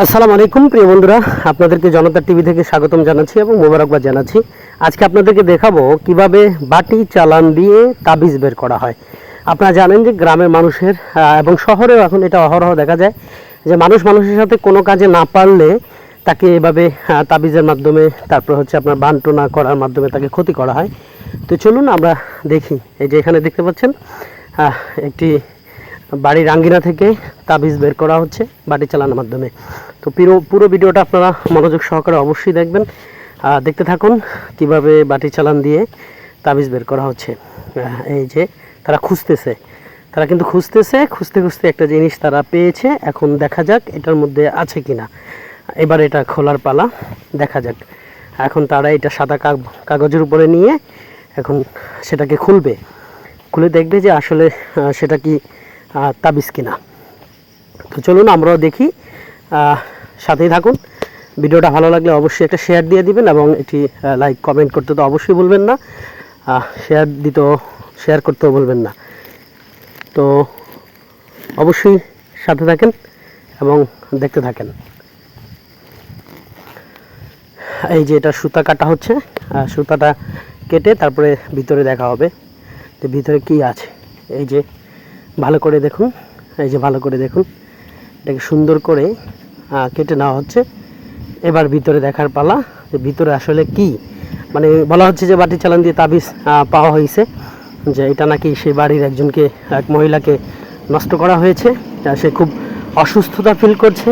আসসালামু আলাইকুম, প্রিয় বন্ধুরা। আপনাদেরকে জনতা টিভি থেকে স্বাগতম জানাচ্ছি এবং মোবারকবাদ জানাচ্ছি। আজকে আপনাদেরকে দেখাবো কীভাবে বাটি চালান দিয়ে তাবিজ বের করা হয়। আপনারা জানেন যে গ্রামের মানুষের এবং শহরেও এখন এটা অহরহ দেখা যায় যে মানুষ মানুষের সাথে কোনো কাজে না পারলে তাকে এভাবে তাবিজের মাধ্যমে তারপর হচ্ছে আপনার বান্টনা করার মাধ্যমে তাকে ক্ষতি করা হয়। তো চলুন আমরা দেখি। এই যে এখানে দেখতে পাচ্ছেন একটি বাড়ির আঙ্গিনা থেকে তাবিজ বের করা হচ্ছে বাটি চালানোর মাধ্যমে। তো পুরো পুরো ভিডিওটা আপনারা মনোযোগ সহকারে অবশ্যই দেখবেন। দেখতে থাকুন কীভাবে বাটি চালান দিয়ে তাবিজ বের করা হচ্ছে। এই যে তারা খুঁজতেছে। তারা কিন্তু খুঁজতেছে, খুঁজতে খুঁজতে একটা জিনিস তারা পেয়েছে। এখন দেখা যাক এটার মধ্যে আছে কিনা। এবার এটা খোলার পালা, দেখা যাক। এখন তারা এটা সাদা কাগ- কাগজের উপরে নিয়ে এখন সেটাকে খুলবে। খুলে দেখবে যে আসলে সেটা কি তাবিজ কিনা। তো চলুন আমরাও দেখি। সাথেই থাকুন। ভিডিওটা ভালো লাগলে অবশ্যই একটা শেয়ার দিয়ে দিবেন এবং একটি লাইক কমেন্ট করতে তো অবশ্যই বলবেন না। শেয়ার দিতেও শেয়ার করতেও বলবেন না। তো অবশ্যই সাথে থাকেন এবং দেখতে থাকেন। এই যে এটা সুতা কাটা হচ্ছে। সুতাটা কেটে তারপরে ভিতরে দেখা হবে যে ভিতরে কি আছে। এই যে ভালো করে দেখুন। এই যে ভালো করে দেখুন। এটাকে সুন্দর করে কেটে নেওয়া হচ্ছে। এবার ভিতরে দেখার পালা যে ভিতরে আসলে কি। মানে বলা হচ্ছে যে বাটি চালান দিয়ে তাবিজ পাওয়া হয়েছে। যে এটা নাকি সেই বাড়ির একজনকে, এক মহিলাকে নষ্ট করা হয়েছে। সে খুব অসুস্থতা ফিল করছে।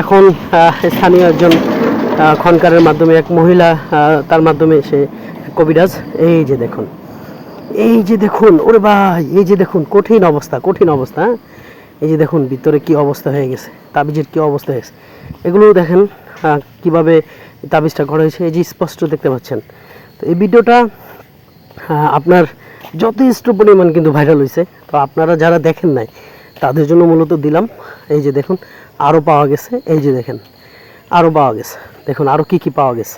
এখন স্থানীয় একজন খনকারের মাধ্যমে, এক মহিলা তার মাধ্যমে সে, কবিরাজ। এই যে দেখুন। এই যে দেখুন, ওরে ভাই, এই যে দেখুন, কঠিন অবস্থা কঠিন অবস্থা হ্যাঁ? এই যে দেখুন, ভিতরে কি অবস্থা হয়ে গেছে, তাবিজের কি অবস্থা হয়েছে। এগুলো দেখেন কীভাবে তাবিজটা করা হয়েছে, এই যে স্পষ্ট দেখতে পাচ্ছেন। তো এই ভিডিওটা আপনার যথেষ্ট পরিমাণ কিন্তু ভাইরাল হয়েছে। তো আপনারা যারা দেখেন নাই, তাদের জন্য মূলত দিলাম, এই যে দেখুন আরও পাওয়া গেছে, এই যে দেখেন আরও পাওয়া গেছে। দেখুন আরও কি কি পাওয়া গেছে।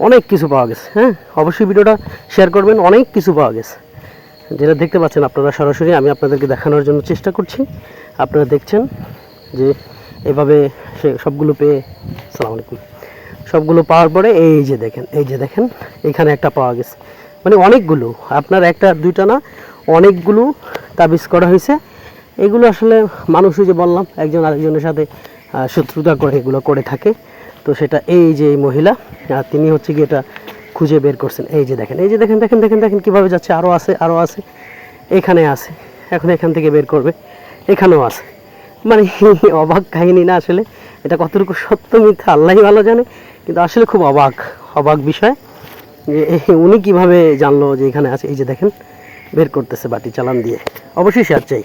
অনেক কিছু পাওয়া গেছে হ্যাঁ? অবশ্যই ভিডিওটা শেয়ার করবেন, অনেক কিছু পাওয়া গেছে। যেটা দেখতে পাচ্ছেন আপনারা সরাসরি, আমি আপনাদেরকে দেখানোর জন্য চেষ্টা করছি। আপনারা দেখছেন যে এভাবে সে সবগুলো পেয়ে, সালাম আলাইকুম। সবগুলো পাওয়ার পরে এই যে দেখেন, এই যে দেখেন, এখানে একটা পাওয়া গেছে। মানে অনেকগুলো, আপনার একটা, দুইটা না, অনেকগুলো তাবিজ করা হয়েছে। এগুলো আসলে মানুষই যে বললাম, একজন আরেকজনের সাথে শত্রুতা করে, এগুলো করে থাকে। তো সেটা এই যে এই মহিলা আহ, তিনি হচ্ছে কি এটা খুঁজে বের করছেন। এই যে দেখেন এই যে দেখেন দেখেন দেখেন দেখেন কীভাবে যাচ্ছে আরও আছে আরও আছে। এখানে আছে এখন এখান থেকে বের করবে এখানেও আছে। মানে অবাক কাহিনী না আসলে এটা কতটুকু সত্য মিথ্যা আল্লাহই ভালো জানে কিন্তু আসলে খুব অবাক অবাক বিষয়। যে উনি কীভাবে জানলো যে এখানে আছে এই যে দেখেন বের করতেছে বাটি চালান দিয়ে। অবশ্যই শেয়ার চাই।